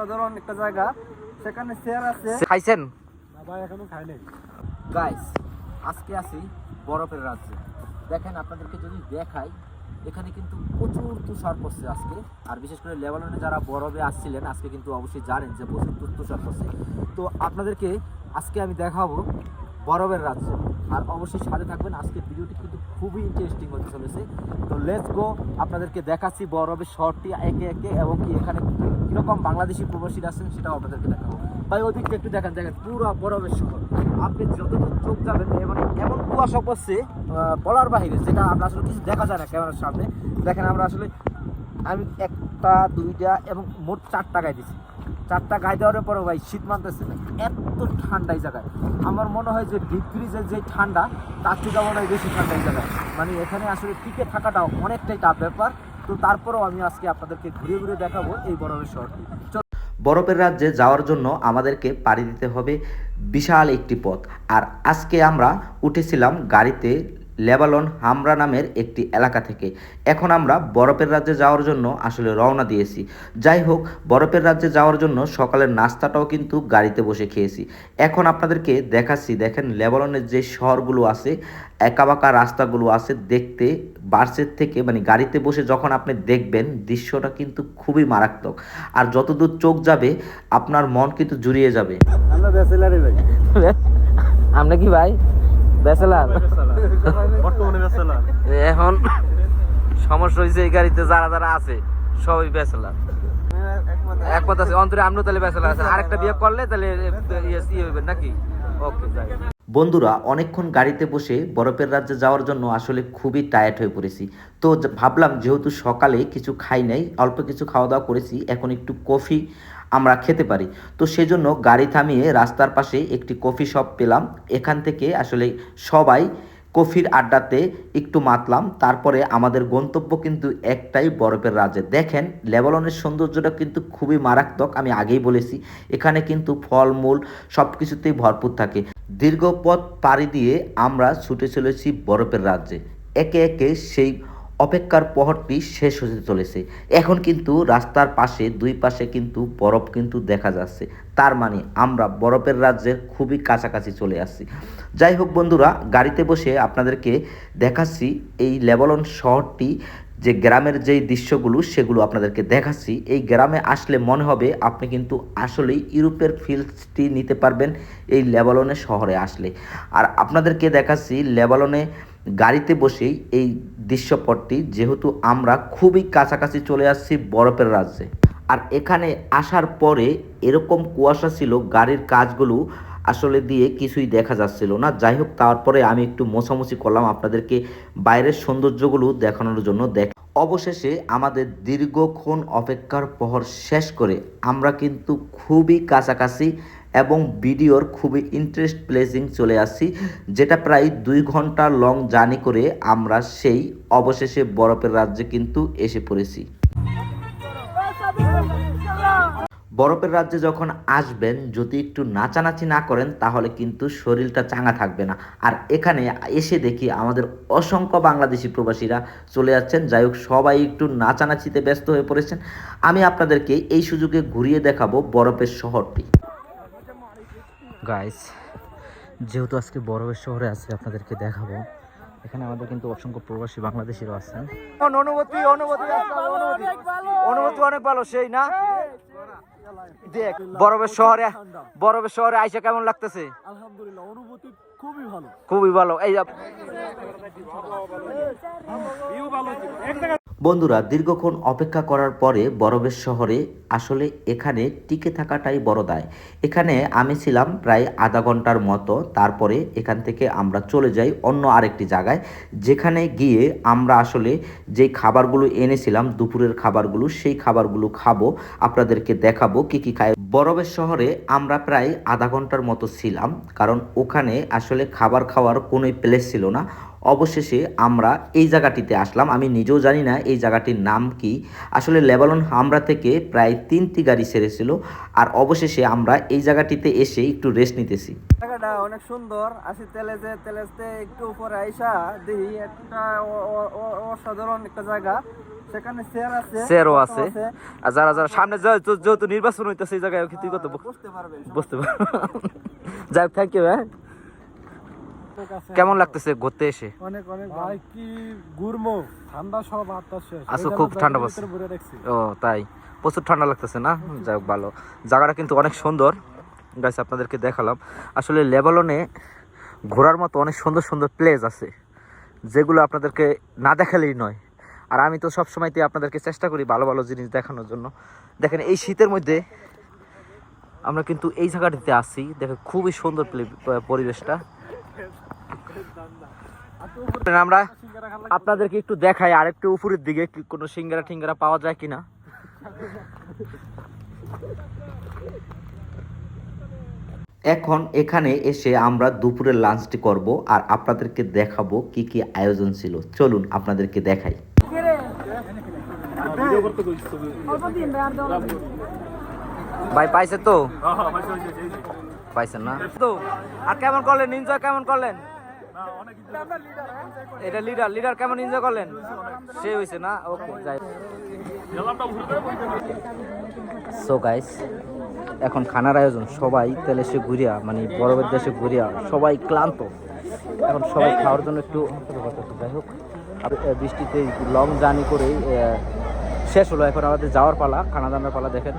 অসাধারণ একটা জায়গা সেখানে চেয়ার আছে। খাইছেন? ভাই এখনও খাই নাই। গাইস আজকে আসি বরফের রাজ্যে। দেখেন আপনাদেরকে যদি দেখাই এখানে কিন্তু প্রচুর তুষার পড়ছে আজকে। আর বিশেষ করে লেবাননে যারা বরফে আসছিলেন আজকে কিন্তু অবশ্যই জানেন যে প্রচুর তুষার পড়ছে। তো আপনাদেরকে আজকে আমি দেখাবো বরফের রাজ্য। আর অবশ্যই সাথে থাকবেন। আজকে ভিডিওটি কিন্তু খুবই ইন্টারেস্টিং হতে চলেছে। তো লেটস গো আপনাদেরকে দেখাচ্ছি বরফের শহরটি একে একে এবং কি এখানে কীরকম বাংলাদেশি প্রবাসীরা আছেন সেটাও আপনাদেরকে দেখাবো। ভাই ওদিকটা একটু দেখেন দেখেন। পুরো বরফের শহর। আপনি যতদূর চোখ যাবেন এমন এমন কুয়াশা পড়ছে বলার বাহিরে, যেটা আমরা আসলে কিছু দেখা যায় না ক্যামেরার সামনে। দেখেন আমরা আসলে, আমি একটা, দুইটা এবং মোট চার টাকায় দিছি। চারটা গায়ে দেওয়ার পরে ভাই শীত মানতেছে না, এত ঠান্ডা এই জায়গায়। আমার মনে হয় যে ডিপ ফ্রিজের যে ঠান্ডা, তার থেকে মনে হয় বেশি ঠান্ডা এই জায়গায়। মানে এখানে আসলে টিকে থাকাটা অনেকটাই টাফ ব্যাপার। তো তারপরেও আমি আজকে আপনাদেরকে ঘুরে ঘুরে দেখাবো এই বরফের শহরটি। বরফের রাজ্যে যাওয়ার জন্য আমাদেরকে পাড়ি দিতে হবে বিশাল একটি পথ। আর আজকে আমরা উঠেছিলাম গাড়িতে লেবালন হামরা নামের একটি এলাকা থেকে। এখন আমরা বরফের রাজ্যে যাওয়ার জন্য আসলে রওনা দিয়েছি। যাই হোক বরফের রাজ্যে যাওয়ার জন্য সকালের নাস্তাটাও কিন্তু গাড়িতে বসে খেয়েছি। এখন আপনাদেরকে দেখাচ্ছি দেখেন লেবালনের যে শহরগুলো আছে একাবাকা রাস্তাগুলো আছে দেখতে বাসের থেকে মানে গাড়িতে বসে যখন আপনি দেখবেন দৃশ্যটা কিন্তু খুবই মারাত্মক। আর যতদূর চোখ যাবে আপনার মন কিন্তু জুড়িয়ে যাবে। আমরা ব্যাচেলারে ভাই। আমরা কি ভাই? ব্যাচেলার? বর্তমানে ব্যাচেলার। এখন সমস্যা হয়েছে এই গাড়িতে যারা যারা আছে সবই ব্যাচেলার। এক কথা আছে অন্তরে আপনিও তাহলে ব্যাচেলার আছেন। আরেকটা বিয়ে করলে তাহলে ইয়ে ইয়ে হইবেন নাকি? ওকে যাই বন্ধুরা অনেকক্ষণ গাড়িতে বসে বরফের রাজ্যে যাওয়ার জন্য আসলে খুবই টায়ার্ড হয়ে পড়েছি। তো ভাবলাম যেহেতু সকালে কিছু খাই নাই অল্প কিছু খাওয়া দাওয়া করেছি এখন একটু কফি আমরা খেতে পারি। তো সেজন্য গাড়ি থামিয়ে রাস্তার পাশে একটি কফি শপ পেলাম। এখান থেকে আসলে সবাই কফির আড্ডাতে একটু মাতলাম। তারপরে আমাদের গন্তব্য কিন্তু একটাই বরফের রাজ্যে। দেখেন, লেবাননের সৌন্দর্যটা কিন্তু খুবই মারাত্মক, আমি আগেই বলেছি। এখানে কিন্তু ফলমূল সব কিছুতেই ভরপুর থাকে। দীর্ঘ পথ পাড়ি দিয়ে আমরা ছুটে চলেছি বরফের রাজ্যে। একে একে সেই অপেক্ষার প্রহরটি শেষ হতে চলেছে। এখন কিন্তু রাস্তার পাশে, দুই পাশে কিন্তু বরফ কিন্তু দেখা যাচ্ছে। তার মানে আমরা বরফের রাজ্যের খুবই কাছাকাছি চলে আসছি। যাই হোক বন্ধুরা, গাড়িতে বসে আপনাদেরকে দেখাচ্ছি এই লেবানন শহরটি, যে গ্রামের যেই দৃশ্যগুলো সেগুলো আপনাদেরকে দেখাচ্ছি। এই গ্রামে আসলে মনে হবে আপনি কিন্তু আসলেই ইউরোপের ফিল্ডটি নিতে পারবেন এই লেবাননের শহরে আসলে। আর আপনাদেরকে দেখাচ্ছি লেবাননে গাড়িতে বসেই এই দৃশ্যপটটি, যেহেতু আমরা খুবই কাছাকাছি চলে আসছি বরফের রাজ্যে। আর এখানে আসার পরে এরকম কুয়াশা ছিল, গাড়ির কাজগুলো আসলে দিয়ে কিছুই দেখা যাচ্ছিল না। যাই হোক, তারপরে আমি একটু মোছামুছি করলাম আপনাদেরকে বাইরের সৌন্দর্যগুলো দেখানোর জন্য। দেখ, অবশেষে আমাদের দীর্ঘক্ষণ অপেক্ষার প্রহর শেষ করে আমরা কিন্তু খুবই কাছাকাছি এবং ভিডিওর খুবই ইন্টারেস্ট প্লেসিং চলে আসছি, যেটা প্রায় দুই ঘণ্টা লং জার্নি করে আমরা সেই অবশেষে বরফের রাজ্যে কিন্তু এসে পড়েছি। বরফের রাজ্যে যখন আসবেন, যদি একটু নাচানাচি না করেন, তাহলে কিন্তু শরীরটা চাঙ্গা থাকবে না। আর এখানে এসে দেখি আমাদের অসংখ্য বাংলাদেশি প্রবাসীরা চলে যাচ্ছেন। যাই হোক, সবাই একটু নাচানাচিতে ব্যস্ত হয়ে পড়েছেন। আমি আপনাদেরকে এই সুযোগে ঘুরিয়ে দেখাবো বরফের শহরটি। গাইস যেহেতু আজকে বরফের শহরে আছি আপনাদেরকে দেখাবো। এখানে আমাদের কিন্তু অসংখ্য প্রবাসী বাংলাদেশিরও আছেন। অনুভূতি অনুভূতি অনুভূতি। অনুভূতি অনেক ভালো সেই না? দেখ বরফের শহরে বরফের শহরে আইসা কেমন লাগতেছে? আলহামদুলিল্লাহ অনুভূতি খুবই ভালো। খুবই ভালো। এই যে- বন্ধুরা, দীর্ঘক্ষণ অপেক্ষা করার পরে বরফের শহরে আসলে এখানে টিকে থাকাটাই বড় দায়। এখানে আমি ছিলাম প্রায় আধা ঘণ্টার মতো, তারপরে এখান থেকে আমরা চলে যাই অন্য আরেকটি জায়গায়, যেখানে গিয়ে আমরা আসলে যেই খাবারগুলো এনেছিলাম, দুপুরের খাবারগুলো, সেই খাবারগুলো খাব, আপনাদেরকে দেখাবো কি কি খাই বরফের শহরে আমরা প্রায় আধা ঘণ্টার মতো ছিলাম, কারণ ওখানে আসলে খাবার খাওয়ার কোনোই প্লেস ছিল না। অবশেষে আমরা এই জায়গাটিতে আসলাম। আমি নিজেও জানি না এই জায়গাটির নাম কি। আসলে লেবালন হামরা থেকে প্রায় তিনটি গাড়ি ছেড়েছিল আর অবশেষে আমরা এই জায়গাটিতে এসে একটু রেস্ট নিতেছি। জায়গাটা অনেক সুন্দর। আসি তেলেজে তেলেজতে একটু উপরে আইসা দেখি একটা অসাধারণ একটা জায়গা। সেখানে চেয়ার আছে চেয়ারও আছে। আর যারা যারা সামনে যেহেতু নির্বাচন হইতেছে এই জায়গায় তুই কত বসতে পারবেন বুঝতে পার যাই হোক থ্যাংক ইউ হ্যাঁ কেমন লাগতেছে ঘুরতে এসে? অনেক অনেক ভাই কি গুরমো ঠান্ডা সব শেষ। আচ্ছা, খুব ঠান্ডা পড়ছে। ও তাই। প্রচুর ঠান্ডা লাগতেছে না? যাই হোক ভালো। জায়গাটা কিন্তু অনেক সুন্দর। গাইস আপনাদেরকে দেখালাম। আসলে লেবালনে ঘোরার মতো অনেক সুন্দর সুন্দর প্লেস আছে যেগুলো আপনাদেরকে না দেখালেই নয়। আর আমি তো সব সময়তে আপনাদেরকে চেষ্টা করি ভালো ভালো জিনিস দেখানোর জন্য। দেখেন এই শীতের মধ্যে আমরা কিন্তু এই জায়গাটিতে আসি দেখেন খুবই সুন্দর প্লে- পরিবেশটা। আমরা আপনাদেরকে একটু দেখাই আর একটু উপরের দিকে কি কোনো সিঙ্গারা টিঙ্গারা পাওয়া যায় কিনা? এখন এখানে এসে আমরা দুপুরের লাঞ্চটি করব আর আপনাদেরকে দেখাবো কি কি আয়োজন ছিল। চলুন আপনাদেরকে দেখাই। ভাই পাইছে তো? পাইছেন না? তো আর কেমন করলেন? এনজয় কেমন করলেন? এটা লিডার লিডার কেমন এনজয় করলেন? সে হয়েছে না? ওকে যাই। সো গাইস এখন খানার আয়োজন, সবাই তেলে সে ঘুরিয়া মানে বরফের দেশে ঘুরিয়া, সবাই ক্লান্ত। এখন সবাই খাওয়ার জন্য একটু যাই হোক। বৃষ্টিতে লং জার্নি করে শেষ হলো। এখন আমাদের যাওয়ার পালা খানা দানার পালা দেখেন।